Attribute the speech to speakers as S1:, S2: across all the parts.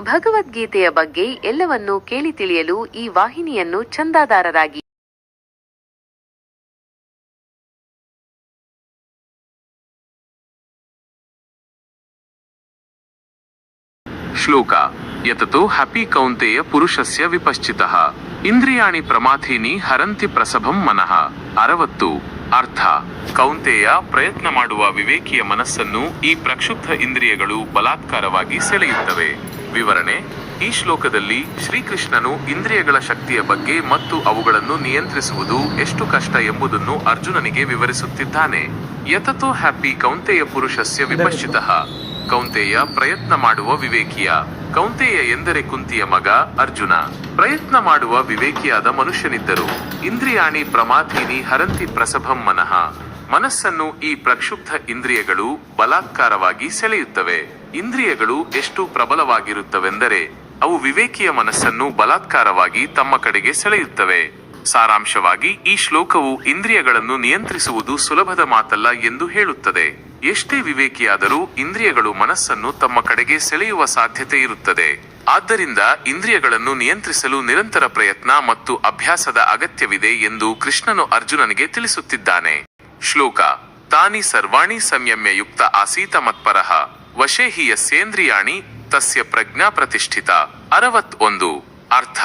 S1: ಭಗವದ್ಗೀತೆಯ ಬಗ್ಗೆ ಎಲ್ಲವನ್ನೂ ಕೇಳಿ ತಿಳಿಯಲು ಈ ವಾಹಿನಿಯನ್ನು ಚಂದಾದಾರರಾಗಿ
S2: ಶ್ಲೋಕ. ಯತತೋ ಹಪಿ ಕೌಂತೆಯ ಪುರುಷಸ್ಯ ವಿಪಶ್ಚಿತಃ. ಇಂದ್ರಿಯಾಣಿ ಪ್ರಮಾಥೀನಿ ಹರಂತಿ ಪ್ರಸಭಂ ಮನಃ. ಅರವತ್ತು. ಅರ್ಥ. ಕೌಂತೆಯ ಪ್ರಯತ್ನ ಮಾಡುವ ವಿವೇಕಿಯ ಮನಸ್ಸನ್ನು ಈ ಪ್ರಕ್ಷುಬ್ಧ ಇಂದ್ರಿಯಗಳು ಬಲಾತ್ಕಾರವಾಗಿ ಸೆಳೆಯುತ್ತವೆ. ವಿವರಣೆ, ಈ ಶ್ಲೋಕದಲ್ಲಿ ಶ್ರೀಕೃಷ್ಣನು ಇಂದ್ರಿಯಗಳ ಶಕ್ತಿಯ ಬಗ್ಗೆ ಮತ್ತು ಅವುಗಳನ್ನು ನಿಯಂತ್ರಿಸುವುದು ಎಷ್ಟು ಕಷ್ಟ ಎಂಬುದನ್ನು ಅರ್ಜುನನಿಗೆ ವಿವರಿಸುತ್ತಿದ್ದಾನೆ. ಯತತೋ ಹ್ಯಾಪಿ ಕೌಂತೆಯ ಪುರುಷಸ್ಯ ವಿಪಶ್ಚಿತ. ಕೌಂತೆಯ ಪ್ರಯತ್ನ ಮಾಡುವ ವಿವೇಕಿಯ. ಕೌಂತೆಯ ಎಂದರೆ ಕುಂತಿಯ ಮಗ ಅರ್ಜುನ. ಪ್ರಯತ್ನ ಮಾಡುವ ವಿವೇಕಿಯಾದ ಮನುಷ್ಯನಿದ್ದರು. ಇಂದ್ರಿಯಾಣಿ ಪ್ರಮಾಥೀನಿ ಹರಂತಿ ಪ್ರಸಭಂ ಮನಃ. ಮನಸ್ಸನ್ನು ಈ ಪ್ರಕ್ಷುಬ್ಧ ಇಂದ್ರಿಯಗಳು ಬಲಾತ್ಕಾರವಾಗಿ ಸೆಳೆಯುತ್ತವೆ. ಇಂದ್ರಿಯಗಳು ಎಷ್ಟು ಪ್ರಬಲವಾಗಿರುತ್ತವೆಂದರೆ ಅವು ವಿವೇಕಿಯ ಮನಸ್ಸನ್ನು ಬಲಾತ್ಕಾರವಾಗಿ ತಮ್ಮ ಕಡೆಗೆ ಸೆಳೆಯುತ್ತವೆ. ಸಾರಾಂಶವಾಗಿ, ಈ ಶ್ಲೋಕವು ಇಂದ್ರಿಯಗಳನ್ನು ನಿಯಂತ್ರಿಸುವುದು ಸುಲಭದ ಮಾತಲ್ಲ ಎಂದು ಹೇಳುತ್ತದೆ. ಎಷ್ಟೇ ವಿವೇಕಿಯಾದರೂ ಇಂದ್ರಿಯಗಳು ಮನಸ್ಸನ್ನು ತಮ್ಮ ಕಡೆಗೆ ಸೆಳೆಯುವ ಸಾಧ್ಯತೆ ಇರುತ್ತದೆ. ಆದ್ದರಿಂದ ಇಂದ್ರಿಯಗಳನ್ನು ನಿಯಂತ್ರಿಸಲು ನಿರಂತರ ಪ್ರಯತ್ನ ಮತ್ತು ಅಭ್ಯಾಸದ ಅಗತ್ಯವಿದೆ ಎಂದು ಕೃಷ್ಣನು ಅರ್ಜುನನಿಗೆ ತಿಳಿಸುತ್ತಿದ್ದಾನೆ. ಶ್ಲೋಕ, ತಾನಿ ಸರ್ವಾಣಿ ಸಂಯಮ್ಯ ಯುಕ್ತ ಆಸೀತ ಮತ್ಪರಃ ವಶೇ ಸೇಂದ್ರಿಯಾಣಿ ತಸ್ಯ ಪ್ರಜ್ಞಾ ಪ್ರತಿಷ್ಠಿತ. ಅರವತ್ ಒಂದು ಅರ್ಥ.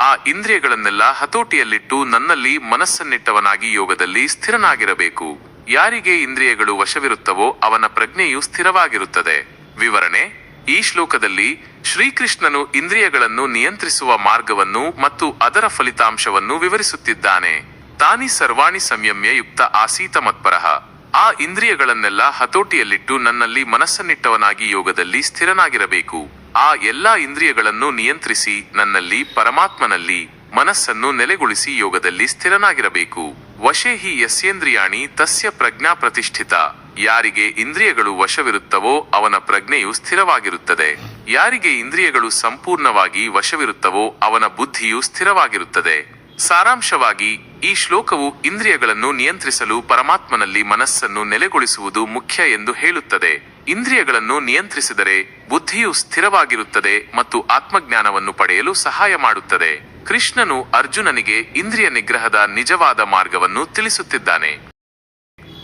S2: ಆ ಇಂದ್ರಿಯಗಳನ್ನೆಲ್ಲ ಹತೋಟಿಯಲ್ಲಿಟ್ಟು ನನ್ನಲ್ಲಿ ಮನಸ್ಸನ್ನಿಟ್ಟವನಾಗಿ ಯೋಗದಲ್ಲಿ ಸ್ಥಿರನಾಗಿರಬೇಕು. ಯಾರಿಗೆ ಇಂದ್ರಿಯಗಳು ವಶವಿರುತ್ತವೋ ಅವನ ಪ್ರಜ್ಞೆಯು ಸ್ಥಿರವಾಗಿರುತ್ತದೆ. ವಿವರಣೆ. ಈ ಶ್ಲೋಕದಲ್ಲಿ ಶ್ರೀಕೃಷ್ಣನು ಇಂದ್ರಿಯಗಳನ್ನು ನಿಯಂತ್ರಿಸುವ ಮಾರ್ಗವನ್ನು ಮತ್ತು ಅದರ ಫಲಿತಾಂಶವನ್ನು ವಿವರಿಸುತ್ತಿದ್ದಾನೆ. ತಾನಿ ಸರ್ವಾಣಿ ಸಂಯಮ್ಯ ಯುಕ್ತ ಆಸೀತ ಮತ್ಪರಃ ಆ ಇಂದ್ರಿಯಗಳನ್ನೆಲ್ಲ ಹತೋಟಿಯಲ್ಲಿಟ್ಟು ನನ್ನಲ್ಲಿ ಮನಸ್ಸನ್ನಿಟ್ಟವನಾಗಿ ಯೋಗದಲ್ಲಿ ಸ್ಥಿರನಾಗಿರಬೇಕು. ಆ ಎಲ್ಲಾ ಇಂದ್ರಿಯಗಳನ್ನು ನಿಯಂತ್ರಿಸಿ ನನ್ನಲ್ಲಿ ಪರಮಾತ್ಮನಲ್ಲಿ ಮನಸ್ಸನ್ನು ನೆಲೆಗೊಳಿಸಿ ಯೋಗದಲ್ಲಿ ಸ್ಥಿರನಾಗಿರಬೇಕು. ವಶೇ ಹಿ ಯಸ್ಯೇಂದ್ರಿಯಾಣಿ ತಸ್ಯ ಪ್ರಜ್ಞಾ ಪ್ರತಿಷ್ಠಿತ. ಯಾರಿಗೆ ಇಂದ್ರಿಯಗಳು ವಶವಿರುತ್ತವೋ ಅವನ ಪ್ರಜ್ಞೆಯು ಸ್ಥಿರವಾಗಿರುತ್ತದೆ. ಯಾರಿಗೆ ಇಂದ್ರಿಯಗಳು ಸಂಪೂರ್ಣವಾಗಿ ವಶವಿರುತ್ತವೋ ಅವನ ಬುದ್ಧಿಯು ಸ್ಥಿರವಾಗಿರುತ್ತದೆ. ಸಾರಾಂಶವಾಗಿ, ಈ ಶ್ಲೋಕವು ಇಂದ್ರಿಯಗಳನ್ನು ನಿಯಂತ್ರಿಸಲು ಪರಮಾತ್ಮನಲ್ಲಿ ಮನಸ್ಸನ್ನು ನೆಲೆಗೊಳಿಸುವುದು ಮುಖ್ಯ ಎಂದು ಹೇಳುತ್ತದೆ. ಇಂದ್ರಿಯಗಳನ್ನು ನಿಯಂತ್ರಿಸಿದರೆ ಬುದ್ಧಿಯು ಸ್ಥಿರವಾಗಿರುತ್ತದೆ ಮತ್ತು ಆತ್ಮಜ್ಞಾನವನ್ನು ಪಡೆಯಲು ಸಹಾಯ ಮಾಡುತ್ತದೆ. ಕೃಷ್ಣನು ಅರ್ಜುನನಿಗೆ ಇಂದ್ರಿಯ ನಿಗ್ರಹದ ನಿಜವಾದ ಮಾರ್ಗವನ್ನು ತಿಳಿಸುತ್ತಿದ್ದಾನೆ.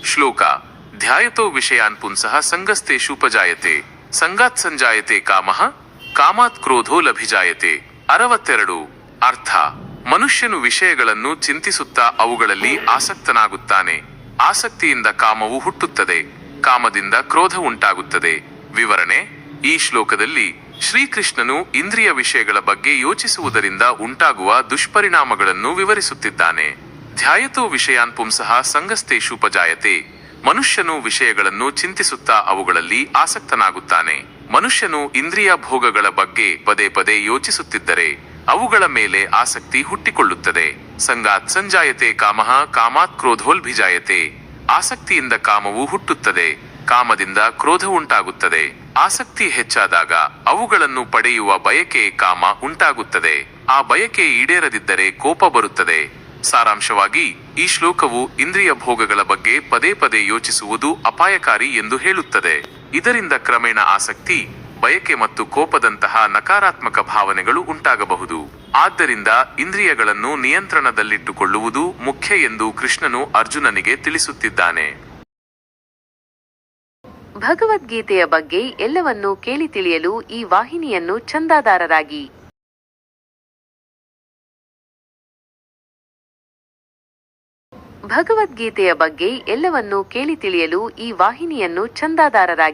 S2: ಶ್ಲೋಕ, ಧ್ಯಾಯತೋ ವಿಷಯಾನ್ ಪುಂಸಃ ಸಂಗಸ್ತೇಷೂಪಜಾಯತೆ ಸಂಗಾತ್ ಸಂಜಾಯತೆ ಕಾಮಃ, ಕಾಮಾತ್ ಕ್ರೋಧೋ ಲಭಿಜಾಯತೆ. ಅರವತ್ತೆರಡು. ಅರ್ಥ ಮನುಷ್ಯನು ವಿಷಯಗಳನ್ನು ಚಿಂತಿಸುತ್ತಾ ಅವುಗಳಲ್ಲಿ ಆಸಕ್ತನಾಗುತ್ತಾನೆ. ಆಸಕ್ತಿಯಿಂದ ಕಾಮವು ಹುಟ್ಟುತ್ತದೆ, ಕಾಮದಿಂದ ಕ್ರೋಧ ಉಂಟಾಗುತ್ತದೆ. ವಿವರಣೆ, ಈ ಶ್ಲೋಕದಲ್ಲಿ ಶ್ರೀಕೃಷ್ಣನು ಇಂದ್ರಿಯ ವಿಷಯಗಳ ಬಗ್ಗೆ ಯೋಚಿಸುವುದರಿಂದ ಉಂಟಾಗುವ ದುಷ್ಪರಿಣಾಮಗಳನ್ನು ವಿವರಿಸುತ್ತಿದ್ದಾನೆ. ಧ್ಯಾಯತೋ ವಿಷಯಾನ್ ಪುಂಸಃ ಸಂಗಸ್ತೇಷೂಪಜಾಯತೆ ಮನುಷ್ಯನು ವಿಷಯಗಳನ್ನು ಚಿಂತಿಸುತ್ತಾ ಅವುಗಳಲ್ಲಿ ಆಸಕ್ತನಾಗುತ್ತಾನೆ. ಮನುಷ್ಯನು ಇಂದ್ರಿಯ ಭೋಗಗಳ ಬಗ್ಗೆ ಪದೇ ಪದೇ ಯೋಚಿಸುತ್ತಿದ್ದರೆ ಅವುಗಳ ಮೇಲೆ ಆಸಕ್ತಿ ಹುಟ್ಟಿಕೊಳ್ಳುತ್ತದೆ. ಸಂಗಾತ್ ಸಂಜಾಯತೆ ಕಾಮಃ ಕಾಮಾತ್ ಕ್ರೋಧೋಲ್ಭಿಜಾಯತೆ. ಆಸಕ್ತಿಯಿಂದ ಕಾಮವು ಹುಟ್ಟುತ್ತದೆ. ಕಾಮದಿಂದ ಕ್ರೋಧ ಉಂಟಾಗುತ್ತದೆ. ಆಸಕ್ತಿ ಹೆಚ್ಚಾದಾಗ ಅವುಗಳನ್ನು ಪಡೆಯುವ ಬಯಕೆ ಕಾಮ ಉಂಟಾಗುತ್ತದೆ. ಆ ಬಯಕೆ ಈಡೇರದಿದ್ದರೆ ಕೋಪ ಬರುತ್ತದೆ. ಸಾರಾಂಶವಾಗಿ, ಈ ಶ್ಲೋಕವು ಇಂದ್ರಿಯ ಭೋಗಗಳ ಬಗ್ಗೆ ಪದೇ ಪದೇ ಯೋಚಿಸುವುದು ಅಪಾಯಕಾರಿ ಎಂದು ಹೇಳುತ್ತದೆ. ಇದರಿಂದ ಕ್ರಮೇಣ ಆಸಕ್ತಿ ಬಯಕೆ ಮತ್ತು ಕೋಪದಂತಹ ನಕಾರಾತ್ಮಕ ಭಾವನೆಗಳು ಉಂಟಾಗಬಹುದು. ಆದ್ದರಿಂದ ಇಂದ್ರಿಯಗಳನ್ನು ನಿಯಂತ್ರಣದಲ್ಲಿಟ್ಟುಕೊಳ್ಳುವುದು ಮುಖ್ಯ ಎಂದು ಕೃಷ್ಣನು ಅರ್ಜುನನಿಗೆ ತಿಳಿಸುತ್ತಿದ್ದಾನೆ.
S1: ಭಗವದ್ಗೀತೆಯ ಬಗ್ಗೆ ಎಲ್ಲವನ್ನೂ ಕೇಳಿ ತಿಳಿಯಲು ಈ ವಾಹಿನಿಯನ್ನು ಚಂದಾದಾರರಾಗಿ ಭಗವದ್ಗೀತೆಯ ಬಗ್ಗೆ ಎಲ್ಲವನ್ನೂ ಕೇಳಿ ತಿಳಿಯಲು ಈ ವಾಹಿನಿಯನ್ನು ಚಂದಾದಾರರಾಗಿ